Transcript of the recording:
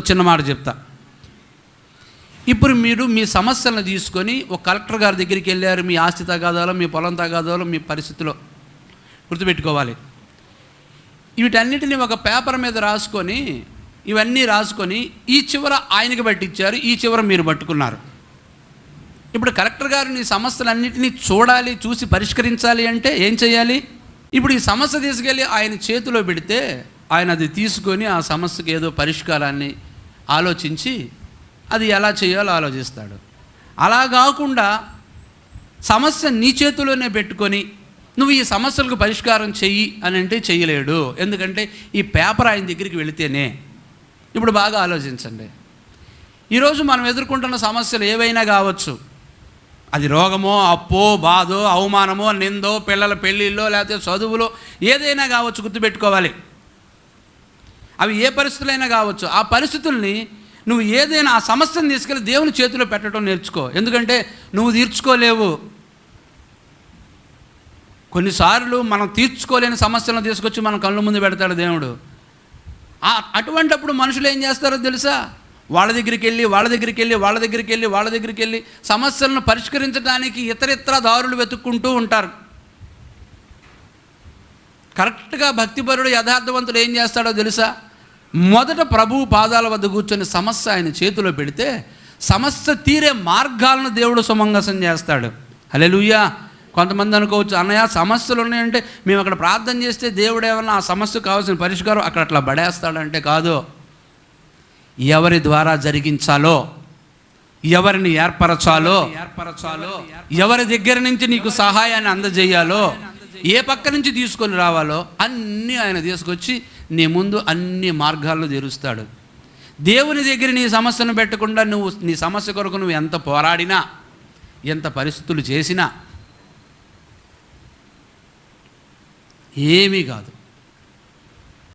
ఒక చిన్న మాట చెప్తా. ఇప్పుడు మీరు మీ సమస్యలను తీసుకొని ఒక కలెక్టర్ గారి దగ్గరికి వెళ్ళారు మీ ఆస్తి తగాదాలో మీ పొలం తగాదాలో మీ పరిస్థితిలో గుర్తుపెట్టుకోవాలి. వీటన్నిటిని ఒక పేపర్ మీద రాసుకొని ఇవన్నీ రాసుకొని ఈ చివర ఆయనకి పట్టించారు ఈ చివర మీరు పట్టుకున్నారు. ఇప్పుడు కలెక్టర్ గారు నీ సమస్యలన్నింటినీ చూడాలి చూసి పరిష్కరించాలి అంటే ఏం చేయాలి? ఇప్పుడు ఈ సమస్య తీసుకెళ్ళి ఆయన చేతిలో పెడితే ఆయన అది తీసుకొని ఆ సమస్యకి ఏదో పరిష్కారాన్ని ఆలోచించి అది ఎలా చేయాలో ఆలోచిస్తాడు. అలా కాకుండా సమస్య నీ చేతిలోనే పెట్టుకొని నువ్వు ఈ సమస్యలకు పరిష్కారం చెయ్యి అని అంటే చేయలేడు ఎందుకంటే ఈ పేపర్ ఆయన దగ్గరికి వెళితేనే. ఇప్పుడు బాగా ఆలోచించండి. ఈరోజు మనం ఎదుర్కొంటున్న సమస్యలు ఏవైనా కావచ్చు. అది రోగమో అప్పో బాధో అవమానమో నిందో పిల్లల పెళ్ళిళ్ళో లేకపోతే చదువులో ఏదైనా కావచ్చు గుర్తుపెట్టుకోవాలి. అవి ఏ పరిస్థితులైనా కావచ్చు. ఆ పరిస్థితుల్ని నువ్వు ఏదైనా ఆ సమస్యను తీసుకెళ్ళి దేవుని చేతిలో పెట్టడం నేర్చుకో. ఎందుకంటే నువ్వు తీర్చుకోలేవు. కొన్నిసార్లు మనం తీర్చుకోలేని సమస్యలను తీసుకొచ్చి మన కళ్ళ ముందు పెడతాడు దేవుడు. అటువంటప్పుడు మనుషులు ఏం చేస్తారో తెలుసా? వాళ్ళ దగ్గరికి వెళ్ళి వాళ్ళ దగ్గరికి వెళ్ళి వాళ్ళ దగ్గరికి వెళ్ళి వాళ్ళ దగ్గరికి వెళ్ళి సమస్యలను పరిష్కరించడానికి ఇతరితర దారులు వెతుక్కుంటూ ఉంటారు. కరెక్ట్గా భక్తిపరుడు యథార్థవంతుడు ఏం చేస్తాడో తెలుసా? మొదట ప్రభువు పాదాల వద్ద కూర్చొని సమస్య ఆయన చేతిలో పెడితే సమస్య తీరే మార్గాలను దేవుడు సుమంగసం చేస్తాడు. హలెలుయ్యా కొంతమంది అనుకోవచ్చు అన్నయ్య సమస్యలు ఉన్నాయంటే మేము అక్కడ ప్రార్థన చేస్తే దేవుడు ఏమన్నా ఆ సమస్యకు కావాల్సిన పరిష్కారం అక్కడ అట్లా పడేస్తాడంటే కాదు. ఎవరి ద్వారా జరిగించాలో ఎవరిని ఏర్పరచాలో ఏర్పరచాలో ఎవరి దగ్గర నుంచి నీకు సహాయాన్ని అందజేయాలో ఏ పక్క నుంచి తీసుకొని రావాలో అన్నీ ఆయన తీసుకొచ్చి నీ ముందు అన్ని మార్గాల్లో తెరుస్తాడు. దేవుని దగ్గర నీ సమస్యను పెట్టకుండా నువ్వు నీ సమస్య కొరకు నువ్వు ఎంత పోరాడినా ఎంత పరిస్థితులు చేసినా ఏమీ కాదు.